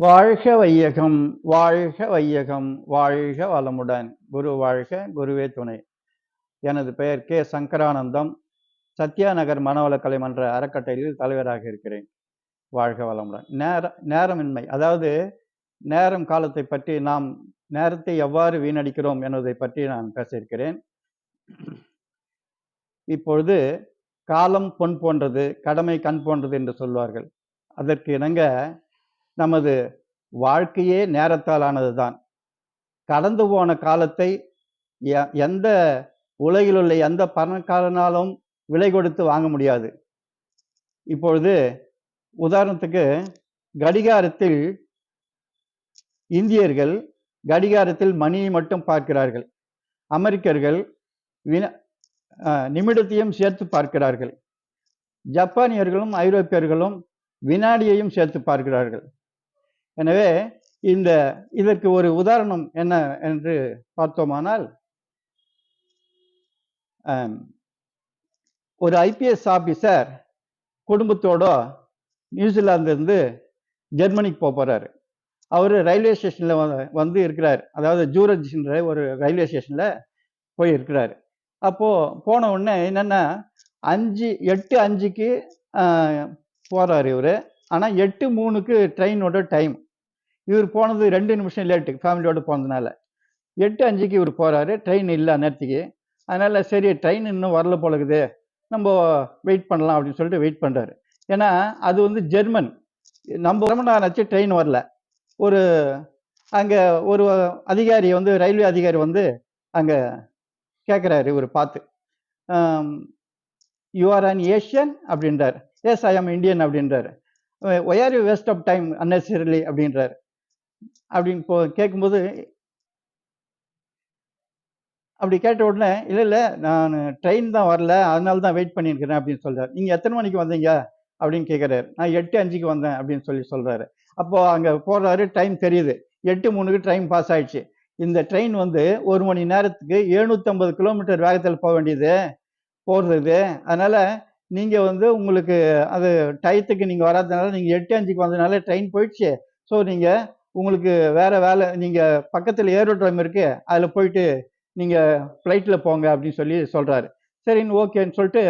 வாழ்க வையகம் வாழ்க வையகம் வாழ்க வளமுடன். குரு வாழ்க குருவே துணை. எனது பெயர் கே. சங்கரானந்தம். சத்யாநகர் மனவளக்கலை மன்ற அறக்கட்டளையில் தலைவராக இருக்கிறேன். வாழ்க வளமுடன். நேர நேரமின்மை அதாவது நேரம் காலத்தை பற்றி நாம் நேரத்தை எவ்வாறு வீணடிக்கிறோம் என்பதை பற்றி நான் பேசியிருக்கிறேன் இப்பொழுது காலம் பொன் போன்றது கடமை கண் போன்றது என்று சொல்வார்கள். அதற்கு இணங்க நமது வாழ்க்கையே நேரத்தால் ஆனதுதான் கடந்து போன காலத்தை எ- எந்த உலகில் உள்ள எந்த பணக்காரனாலும் விலை கொடுத்து வாங்க முடியாது. இப்பொழுது உதாரணத்துக்கு கடிகாரத்தில் இந்தியர்கள் கடிகாரத்தில் மணியை மட்டும் பார்க்கிறார்கள். அமெரிக்கர்கள் வின நிமிடத்தையும் சேர்த்து பார்க்கிறார்கள். ஜப்பானியர்களும் ஐரோப்பியர்களும் வினாடியையும் சேர்த்து பார்க்கிறார்கள். எனவே இந்த இதற்கு ஒரு உதாரணம் என்ன என்று பார்த்தோமானால் ஒரு ஐபிஎஸ் ஆபீசர் குடும்பத்தோட நியூசிலாந்து இருந்து ஜெர்மனிக்கு போக போறாரு. அவர் ரயில்வே ஸ்டேஷன்ல வந்து- வந்து இருக்கிறார். அதாவது ஜூரஜ்ன்ற ஒரு ரயில்வே ஸ்டேஷன்ல போய் இருக்கிறாரு அப்போ போன உடனே என்னன்னா அஞ்சு எட்டு அஞ்சுக்கு போகிறார் போறாரு ஆனால் எட்டு மூணுக்கு ட்ரெயினோட டைம் இவர் போனது ரெண்டு நிமிஷம் லேட்டு ஃபேமிலியோடு போனதுனால. எட்டு அஞ்சுக்கு இவர் போகிறாரு ட்ரெயின் இல்லை நேரத்துக்கு. அதனால் சரி ட்ரெயின் இன்னும் வரல போலக்குது நம்ம வெயிட் பண்ணலாம் அப்படின்னு சொல்லிட்டு வெயிட் பண்ணுறாரு ஏன்னா அது வந்து ஜெர்மன் நம்ம ரொம்ப நேரம் ட்ரெயின் வரல. ஒரு அங்கே ஒரு அதிகாரி வந்து ரயில்வே அதிகாரி வந்து அங்கே கேட்குறாரு இவர் பார்த்து. யூ ஆர் அன் ஏஷியன் அப்படின்றார். எஸ் ஐ ஆம் இந்தியன் அப்படின்றாரு. Why are you waste of time unnecessarily அப்படின்றாரு. அப்படின்னு போ கேட்கும்போது அப்படி கேட்ட உடனே இல்லை இல்லை நான் ட்ரெயின் தான் வரல அதனால தான் வெயிட் பண்ணியிருக்கிறேன் அப்படின்னு சொல்கிறார் நீங்கள் எத்தனை மணிக்கு வந்தீங்க? அப்படின்னு கேட்குறாரு. நான் எட்டு அஞ்சுக்கு வந்தேன் அப்படின்னு சொல்லி சொல்கிறாரு அப்போது அங்கே போகிறாரு டைம் தெரியுது. எட்டு மூணுக்கு ட்ரெயின் பாஸ் ஆயிடுச்சு. இந்த ட்ரெயின் வந்து ஒரு மணி நேரத்துக்கு எழுநூற்றம்பது கிலோமீட்டர் வேகத்தில் போக வேண்டியது போடுறது அதனால் நீங்கள் வந்து உங்களுக்கு அது டயத்துக்கு நீங்கள் வராதனால நீங்கள் எட்டு அஞ்சுக்கு வந்ததுனால ட்ரெயின் போயிடுச்சு. ஸோ நீங்கள் உங்களுக்கு வேற வேலை நீங்கள் பக்கத்தில் ஏரோட்ரம் இருக்கு அதில் போயிட்டு நீங்கள் ஃப்ளைட்டில் போங்க அப்படின்னு சொல்லி சொல்கிறாரு சரின்னு ஓகேன்னு சொல்லிட்டு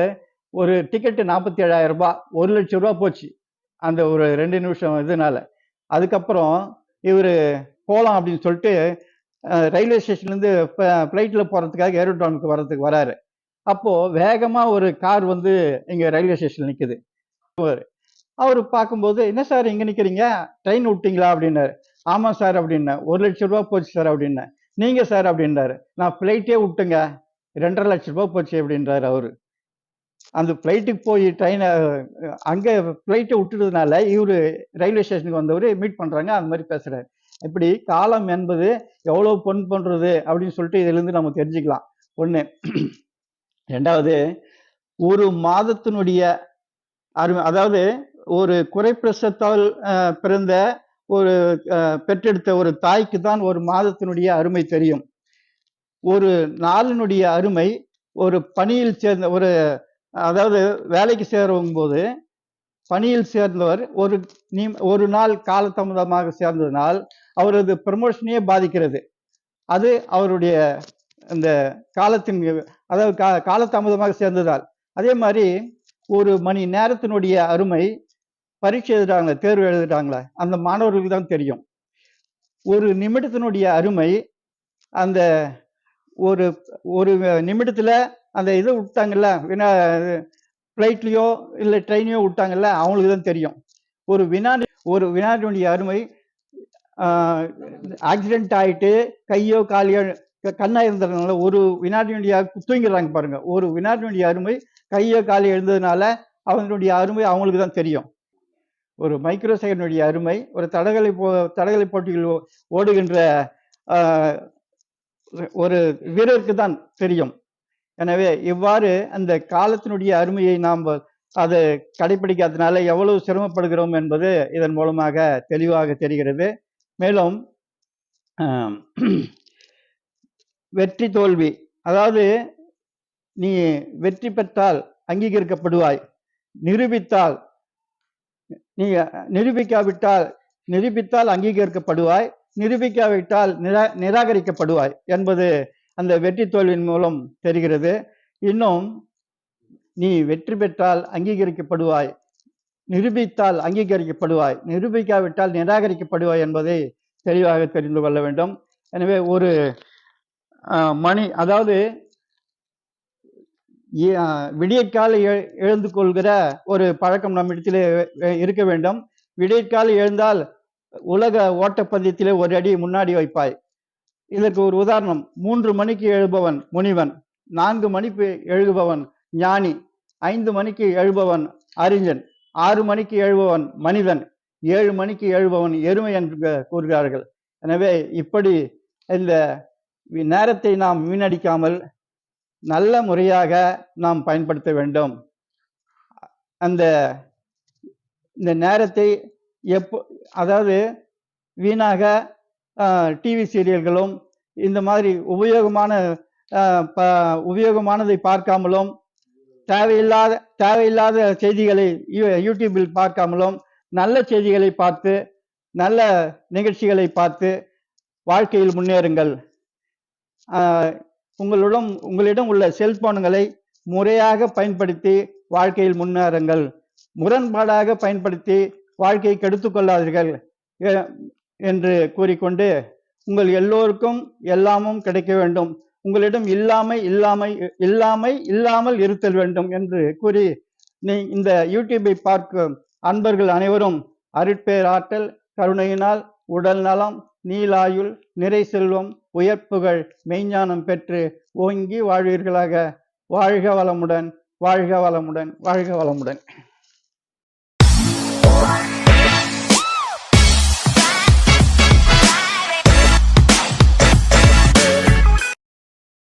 ஒரு டிக்கெட்டு நாற்பத்தி ஏழாயிரம் ரூபாய் ஒரு லட்சம் ரூபா போச்சு அந்த ஒரு ரெண்டு நிமிஷம் இதனால. அதுக்கப்புறம் இவர் போகலாம் அப்படின்னு சொல்லிட்டு ரயில்வே ஸ்டேஷன்லேருந்து ஃப்ளைட்டில் போகிறதுக்காக ஏரோட்ராமுக்கு வர்றதுக்கு வராரு. அப்போது வேகமாக ஒரு கார் வந்து இங்கே ரயில்வே ஸ்டேஷனில் நிற்குது அவர் பார்க்கும்போது என்ன சார் இங்கே நிற்கிறீங்க ட்ரெயின் விட்டீங்களா? அப்படின்னாரு. ஆமாம் சார் அப்படின்னேன். ஒரு லட்சம் ரூபா போச்சு சார் அப்படின்னேன். நீங்கள் சார் அப்படின்றாரு. நான் ஃப்ளைட்டே விட்டுங்க. ரெண்டரை லட்சம் ரூபா போச்சு அப்படின்றாரு அவரு. அந்த ஃப்ளைட்டுக்கு போய் ட்ரெயினை அங்கே ஃப்ளைட்டை விட்டுறதுனால இவர் ரயில்வே ஸ்டேஷனுக்கு வந்தவர் மீட் பண்ணுறாங்க அந்த மாதிரி பேசுகிறாரு இப்படி காலம் என்பது எவ்வளோ பொன் பண்ணுறது அப்படின்னு சொல்லிட்டு இதுலேருந்து நம்ம தெரிஞ்சுக்கலாம். ஒன்று ரெண்டாவது ஒரு மாதத்தினுடைய அருமை அதாவது ஒரு குறைப்பிரசத்தால் பிறந்த ஒரு பெற்றெடுத்த ஒரு தாய்க்கு தான் ஒரு மாதத்தினுடைய அருமை தெரியும். ஒரு நாளினுடைய அருமை ஒரு பணியில் சேர்ந்த ஒரு அதாவது வேலைக்கு சேரும் போது பணியில் சேர்ந்தவர் ஒரு நீ ஒரு நாள் காலதாமதமாக சேர்ந்ததனால் அவரது ப்ரமோஷனையே பாதிக்கிறது. அது அவருடைய அந்த காலத்தின் அதாவது கா காலதாமதமாக சேர்ந்ததால். அதே மாதிரி ஒரு மணி நேரத்தினுடைய அருமை பரீட்சை எழுதுறாங்களே தேர்வு எழுதுறாங்களே அந்த மாணவர்களுக்கு தான் தெரியும். ஒரு நிமிடத்தினுடைய அருமை அந்த ஒரு ஒரு நிமிடத்தில் அந்த இதை விட்டாங்கல்ல வினா ஃப்ளைட்லேயோ இல்லை ட்ரெயினையோ விட்டாங்கல்ல அவங்களுக்கு தான் தெரியும். ஒரு வினாடி ஒரு வினாடினுடைய அருமை ஆக்சிடென்ட் ஆகிட்டு கையோ காலையோ கண்ணாக கண்ணா இருந்ததுனால ஒரு வினாடினுடைய தூங்கிடுறாங்க பாருங்க. ஒரு வினாடினுடைய அருமை கையோ காலையோ எழுந்ததுனால அவங்களுடைய அருமை அவங்களுக்கு தான் தெரியும். ஒரு மைக்ரோ செகண்டுடைய அருமை ஒரு தடகளை போ தடகளை போட்டியில் ஓடுகின்ற ஒரு வீரருக்கு தான் தெரியும். எனவே இவ்வாறு அந்த காலத்தினுடைய அருமையை நாம் அதை கடைபிடிக்காதனால எவ்வளவு சிரமப்படுகிறோம் என்பது இதன் மூலமாக தெளிவாக தெரிகிறது. மேலும் வெற்றி தோல்வி அதாவது நீ வெற்றி பெற்றால் அங்கீகரிக்கப்படுவாய் நிரூபித்தால் நீ நிரூபிக்காவிட்டால் நிரூபித்தால் அங்கீகரிக்கப்படுவாய் நிரூபிக்காவிட்டால் நிரா நிராகரிக்கப்படுவாய் என்பது அந்த வெற்றி தோல்வியின் மூலம் தெரிகிறது. இன்னும் நீ வெற்றி பெற்றால் அங்கீகரிக்கப்படுவாய் நிரூபித்தால் அங்கீகரிக்கப்படுவாய் நிரூபிக்காவிட்டால் நிராகரிக்கப்படுவாய் என்பதை தெளிவாக தெரிந்து கொள்ள வேண்டும். எனவே ஒரு மணி அதாவது விடியற்கால எழுந்து கொள்கிற ஒரு பழக்கம் நம்மிடத்திலே இருக்க வேண்டும். விடியற்கால எழுந்தால் உலக ஓட்டப்பந்தயத்திலே ஒரு அடி முன்னாடி வைப்பாய். இதற்கு ஒரு உதாரணம். மூன்று மணிக்கு எழுபவன் முனிவன் நான்கு மணிக்கு எழுபவன் ஞானி ஐந்து மணிக்கு எழுபவன் அறிஞன் ஆறு மணிக்கு எழுபவன் மனிதன் ஏழு மணிக்கு எழுபவன் எருமை என்று கூறுகிறார்கள். எனவே இப்படி இந்த நேரத்தை நாம் வீணடிக்காமல் நல்ல முறையாக நாம் பயன்படுத்த வேண்டும். அந்த இந்த நேரத்தை எப்போ அதாவது வீணாக டிவி சீரியல்களும் இந்த மாதிரி உபயோகமான ப- உபயோகமானதை பார்க்காமலும் தேவையில்லாத தேவையில்லாத செய்திகளை யூ- யூடியூபில் பார்க்காமலும் நல்ல செய்திகளை பார்த்து நல்ல நிகழ்ச்சிகளை பார்த்து வாழ்க்கையில் முன்னேறுங்கள். உங்களிடம் உங்களிடம் உள்ள செல்போன்களை முறையாக பயன்படுத்தி வாழ்க்கையில் முன்னேறுங்கள். முரண்பாடாக பயன்படுத்தி வாழ்க்கையை கெடுத்து கொள்ளாதீர்கள் என்று கூறிக்கொண்டு உங்கள் எல்லோருக்கும் எல்லாமும் கிடைக்க வேண்டும். உங்களிடம் இல்லாமை இல்லாமை இல்லாமை இல்லாமல் இருத்தல் வேண்டும் என்று கூறி நீ இந்த யூடியூபை பார்க்கும் அன்பர்கள் அனைவரும் அருட்பேர் ஆற்றல் கருணையினால் உடல் நலம் நீலாயுள் நிறை செல்வம் உயர்ப்புகள் மெய்ஞானம் பெற்று ஓங்கி வாழ்வீர்களாக. வாழ்க வளமுடன் வாழ்க வளமுடன் வாழ்க வளமுடன்.